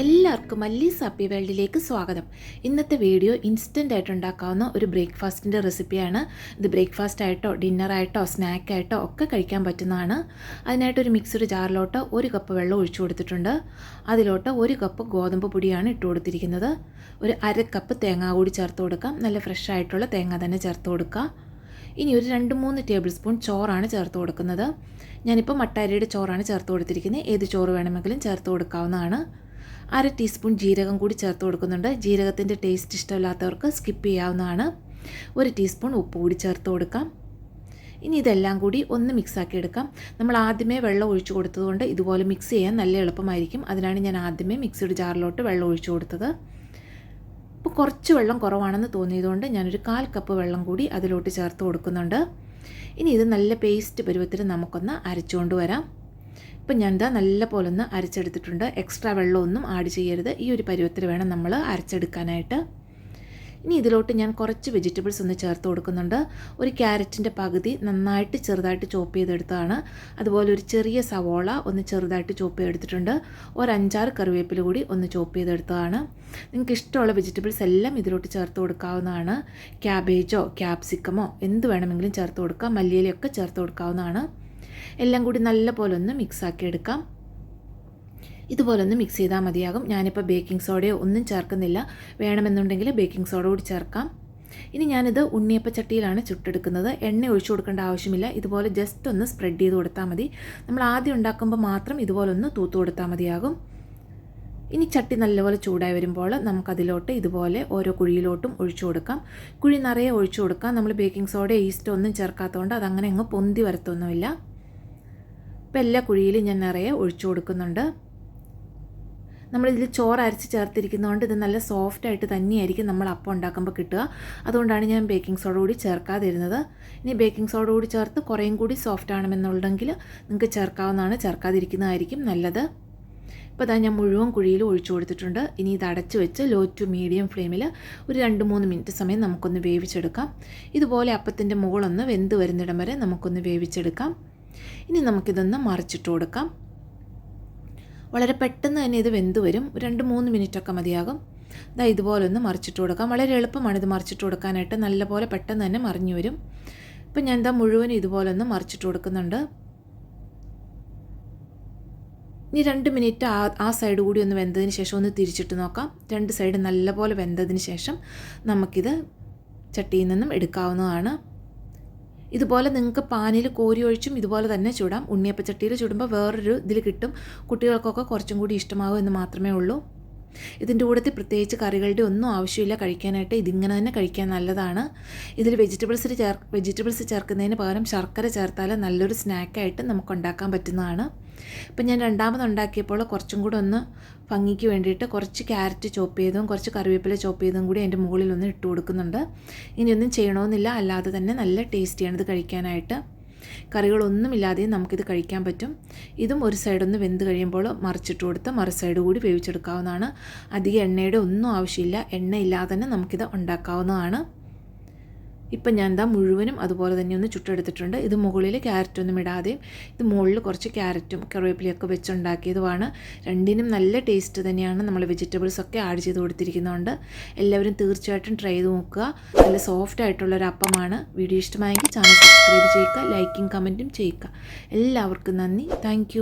എല്ലാവർക്കും മല്ലീസ് ഹാപ്പി വേൾഡിലേക്ക് സ്വാഗതം. ഇന്നത്തെ വീഡിയോ ഇൻസ്റ്റന്റ് ആയിട്ട് ഉണ്ടാക്കാവുന്ന ഒരു ബ്രേക്ക്ഫാസ്റ്റിന്റെ റെസിപ്പിയാണ്. ഇത് ബ്രേക്ക്ഫാസ്റ്റ് ആയിട്ടോ ഡിന്നറായിട്ടോ സ്നാക്കായിട്ടോ ഒക്കെ കഴിക്കാൻ പറ്റുന്നതാണ്. അതിനായിട്ട് ഒരു മിക്സഡ് ജാറിലോട്ട് ഒരു കപ്പ് വെള്ളം ഒഴിച്ചു കൊടുത്തിട്ടുണ്ട്. അതിലോട്ട് ഒരു കപ്പ് ഗോതമ്പ് പൊടിയാണ് ഇട്ട് കൊടുത്തിരിക്കുന്നത്. ഒരു അര കപ്പ് തേങ്ങ കൂടി ചേർത്ത് കൊടുക്കാം. നല്ല ഫ്രഷ് ആയിട്ടുള്ള തേങ്ങ തന്നെ ചേർത്ത് കൊടുക്കുക ഇനി ഒരു രണ്ട് മൂന്ന് ടേബിൾ സ്പൂൺ ചോറാണ് ചേർത്ത് കൊടുക്കുന്നത്. ഞാനിപ്പോൾ മട്ടാരിയുടെ ചോറാണ് ചേർത്ത് കൊടുത്തിരിക്കുന്നത്. ഏത് ചോറ് വേണമെങ്കിലും ചേർത്ത് കൊടുക്കാവുന്നതാണ്. അര ടീസ്പൂൺ ജീരകം കൂടി ചേർത്ത് കൊടുക്കുന്നുണ്ട്. ജീരകത്തിന്റെ ടേസ്റ്റ് ഇഷ്ടമില്ലാത്തവർക്ക് സ്കിപ്പ് ചെയ്യാവുന്നതാണ്. ഒരു ടീസ്പൂൺ ഉപ്പ് കൂടി ചേർത്ത് കൊടുക്കാം. ഇനി ഇതെല്ലാം കൂടി ഒന്ന് മിക്സാക്കി എടുക്കാം. നമ്മൾ ആദ്യമേ വെള്ളം ഒഴിച്ചു കൊടുത്തതുകൊണ്ട് ഇതുപോലെ മിക്സ് ചെയ്യാൻ നല്ല എളുപ്പമായിരിക്കും. അതിനാണ് ഞാൻ ആദ്യമേ മിക്സിയുടെ ജാറിലോട്ട് വെള്ളം ഒഴിച്ചു കൊടുത്തത്. ഇപ്പോൾ കുറച്ച് വെള്ളം കുറവാണെന്ന് തോന്നിയതുകൊണ്ട് ഞാനൊരു കാൽ കപ്പ് വെള്ളം കൂടി അതിലോട്ട് ചേർത്ത് കൊടുക്കുന്നുണ്ട്. ഇനി ഇത് നല്ല പേസ്റ്റ് പരുവത്തിൽ നമുക്കൊന്ന് അരച്ചുകൊണ്ട് വരാം. ഇപ്പം ഞാൻ ഇതാ നല്ല പോലെ ഒന്ന് അരച്ചെടുത്തിട്ടുണ്ട്. എക്സ്ട്രാ വെള്ളമൊന്നും ആഡ് ചെയ്യരുത്. ഈ ഒരു പരുവത്തിൽ വേണം നമ്മൾ അരച്ചെടുക്കാനായിട്ട്. ഇനി ഇതിലോട്ട് ഞാൻ കുറച്ച് വെജിറ്റബിൾസ് ഒന്ന് ചേർത്ത് കൊടുക്കുന്നുണ്ട്. ഒരു ക്യാരറ്റിന്റെ പകുതി നന്നായിട്ട് ചെറുതായിട്ട് ചോപ്പ് ചെയ്തെടുത്തതാണ് അതുപോലെ ഒരു ചെറിയ സവോള ഒന്ന് ചെറുതായിട്ട് ചോപ്പ് ചെയ്തെടുത്തിട്ടുണ്ട്. ഒരു അഞ്ചാറ് കറിവേപ്പില കൂടി ഒന്ന് ചോപ്പ് ചെയ്തെടുത്തതാണ്. നിങ്ങൾക്ക് ഇഷ്ടമുള്ള വെജിറ്റബിൾസ് എല്ലാം ഇതിലോട്ട് ചേർത്ത് കൊടുക്കാവുന്നതാണ്. ക്യാബേജോ ക്യാപ്സിക്കമോ എന്ത് വേണമെങ്കിലും ചേർത്ത് കൊടുക്കാം. മല്ലിയിലൊക്കെ ചേർത്ത് കൊടുക്കാവുന്നതാണ്. എല്ലാം കൂടി നല്ല പോലെ ഒന്ന് മിക്സാക്കി എടുക്കാം. ഇതുപോലെ ഒന്ന് മിക്സ് ചെയ്താൽ മതിയാകും. ഞാനിപ്പോൾ ബേക്കിംഗ് സോഡയോ ഒന്നും ചേർക്കുന്നില്ല. വേണമെന്നുണ്ടെങ്കിൽ ബേക്കിംഗ് സോഡ കൂടി ചേർക്കാം. ഇനി ഞാനിത് ഉണ്ണിയപ്പ ചട്ടിയിലാണ് ചുട്ടെടുക്കുന്നത്. എണ്ണ ഒഴിച്ചു കൊടുക്കേണ്ട ആവശ്യമില്ല. ഇതുപോലെ ജസ്റ്റ് ഒന്ന് സ്പ്രെഡ് ചെയ്ത് കൊടുത്താൽ മതി. നമ്മൾ ആദ്യം ഉണ്ടാക്കുമ്പോൾ മാത്രം ഇതുപോലെ ഒന്ന് തൂത്തു കൊടുത്താൽ മതിയാകും. ഇനി ചട്ടി നല്ലപോലെ ചൂടായി വരുമ്പോൾ നമുക്കതിലോട്ട് ഇതുപോലെ ഓരോ കുഴിയിലോട്ടും ഒഴിച്ചു കൊടുക്കാം. കുഴി നിറയെ ഒഴിച്ചു കൊടുക്കാം. നമ്മൾ ബേക്കിംഗ് സോഡ ഈസ്റ്റ് ഒന്നും ചേർക്കാത്തതുകൊണ്ട് അതങ്ങനെ അങ്ങ് പൊന്തി വരത്തൊന്നുമില്ല. ഇപ്പം എല്ലാ കുഴിയിലും ഞാൻ നിറയെ ഒഴിച്ചു കൊടുക്കുന്നുണ്ട്. നമ്മളിതിൽ ചോറ് അരച്ച് ചേർത്തിരിക്കുന്നതുകൊണ്ട് ഇത് നല്ല സോഫ്റ്റ് ആയിട്ട് തന്നെയായിരിക്കും നമ്മൾ അപ്പം ഉണ്ടാക്കുമ്പോൾ കിട്ടുക. അതുകൊണ്ടാണ് ഞാൻ ബേക്കിംഗ് സോഡ കൂടി ചേർക്കാതിരുന്നത്. ഇനി ബേക്കിംഗ് സോഡ കൂടി ചേർത്ത് കുറേയും കൂടി സോഫ്റ്റ് ആണെന്നുണ്ടെങ്കിൽ നിങ്ങൾക്ക് ചേർക്കാവുന്നതാണ്. ചേർക്കാതിരിക്കുന്നതായിരിക്കും നല്ലത്. ഇപ്പോൾ അതാ ഞാൻ മുഴുവൻ കുഴിയിൽ ഒഴിച്ചു കൊടുത്തിട്ടുണ്ട്. ഇനി ഇത് അടച്ചു വെച്ച് ലോ ടു മീഡിയം ഫ്ലെയിമിൽ ഒരു രണ്ട് മൂന്ന് മിനിറ്റ് സമയം നമുക്കൊന്ന് വേവിച്ചെടുക്കാം. ഇതുപോലെ അപ്പത്തിന്റെ മുകളൊന്ന് വെന്ത് വരുന്നിടം വരെ നമുക്കൊന്ന് വേവിച്ചെടുക്കാം. ഇനി നമുക്കിതൊന്ന് മറിച്ചിട്ട് കൊടുക്കാം. വളരെ പെട്ടെന്ന് തന്നെ ഇത് വെന്ത് വരും. രണ്ട് മൂന്ന് മിനിറ്റൊക്കെ മതിയാകും. ഇതാ ഇതുപോലെ ഒന്ന് മറിച്ചിട്ട് കൊടുക്കാം. വളരെ എളുപ്പമാണ് ഇത് മറിച്ചിട്ട് കൊടുക്കാനായിട്ട്. നല്ലപോലെ പെട്ടെന്ന് തന്നെ മറിഞ്ഞു വരും. ഇപ്പം ഞാൻ എന്താ മുഴുവൻ ഇതുപോലെ ഒന്ന് മറിച്ചിട്ട് കൊടുക്കുന്നുണ്ട്. ഇനി രണ്ട് മിനിറ്റ് ആ ആ സൈഡ് കൂടി ഒന്ന് വെന്തതിന് ശേഷം ഒന്ന് തിരിച്ചിട്ട് നോക്കാം. രണ്ട് സൈഡ് നല്ലപോലെ വെന്തതിന് ശേഷം നമുക്കിത് ചട്ടിയിൽ നിന്നും എടുക്കാവുന്നതാണ്. ഇതുപോലെ നിങ്ങൾക്ക് പാനിൽ കോരി ഒഴിച്ചും ഇതുപോലെ തന്നെ ചൂടാം. ഉണ്ണിയപ്പച്ചട്ടിയിൽ ചുടുമ്പോൾ വേറൊരു ഇതിൽ കിട്ടും. കുട്ടികൾക്കൊക്കെ കുറച്ചും കൂടി ഇഷ്ടമാകും എന്ന് മാത്രമേ ഉള്ളൂ. ഇതിന്റെ കൂടത്തിൽ പ്രത്യേകിച്ച് കറികളുടെ ഒന്നും ആവശ്യമില്ല. കഴിക്കാനായിട്ട് ഇതിങ്ങനെ തന്നെ കഴിക്കാൻ നല്ലതാണ്. ഇതിൽ വെജിറ്റബിൾസ് ചേർ വെജിറ്റബിൾസ് ചേർക്കുന്നതിന് പകരം ശർക്കര ചേർത്താൽ നല്ലൊരു സ്നാക്കായിട്ട് നമുക്ക് ഉണ്ടാക്കാൻ പറ്റുന്നതാണ്. ഇപ്പം ഞാൻ രണ്ടാമത് ഉണ്ടാക്കിയപ്പോൾ കുറച്ചും കൂടെ ഒന്ന് ഭംഗിക്ക് വേണ്ടിയിട്ട് കുറച്ച് ക്യാരറ്റ് ചോപ്പ് ചെയ്തും കുറച്ച് കറിവേപ്പില ചോപ്പ് ചെയ്തും കൂടി അതിന്റെ മുകളിൽ ഒന്ന് ഇട്ട് കൊടുക്കുന്നുണ്ട്. ഇനിയൊന്നും ചെയ്യണമെന്നില്ല അല്ലാതെ തന്നെ നല്ല ടേസ്റ്റിയാണ് ഇത് കഴിക്കാനായിട്ട്. കറികളൊന്നുമില്ലാതെയും നമുക്കിത് കഴിക്കാൻ പറ്റും. ഇതും ഒരു സൈഡൊന്ന് വെന്ത് കഴിയുമ്പോൾ മറിച്ചിട്ട് കൊടുത്ത് മറു സൈഡ് കൂടി വേവിച്ചെടുക്കാവുന്നതാണ്. അധികം എണ്ണയുടെ ഒന്നും ആവശ്യമില്ല. എണ്ണയില്ലാതെ തന്നെ നമുക്കിത് ഉണ്ടാക്കാവുന്നതാണ്. ഇപ്പം ഞാൻ എന്താ മുഴുവനും അതുപോലെ തന്നെ ഒന്ന് ചുട്ടെടുത്തിട്ടുണ്ട്. ഇത് മുകളിൽ ക്യാരറ്റ് ഒന്നും ഇടാതെയും ഇത് മുകളിൽ കുറച്ച് ക്യാരറ്റും കറിവേപ്പിലയൊക്കെ വെച്ചുണ്ടാക്കിയതുമാണ്. രണ്ടിനും നല്ല ടേസ്റ്റ് തന്നെയാണ് നമ്മൾ വെജിറ്റബിൾസ് ഒക്കെ ആഡ് ചെയ്ത് കൊടുത്തിരിക്കുന്നതുകൊണ്ട് എല്ലാവരും തീർച്ചയായിട്ടും ട്രൈ ചെയ്ത് നോക്കുക. നല്ല സോഫ്റ്റ് ആയിട്ടുള്ളൊരു അപ്പമാണ്. വീഡിയോ ഇഷ്ടമായെങ്കിൽ ചാനൽ സബ്സ്ക്രൈബ് ചെയ്യുക ലൈക്കും കമന്റും ചെയ്യുക. എല്ലാവർക്കും നന്ദി. താങ്ക്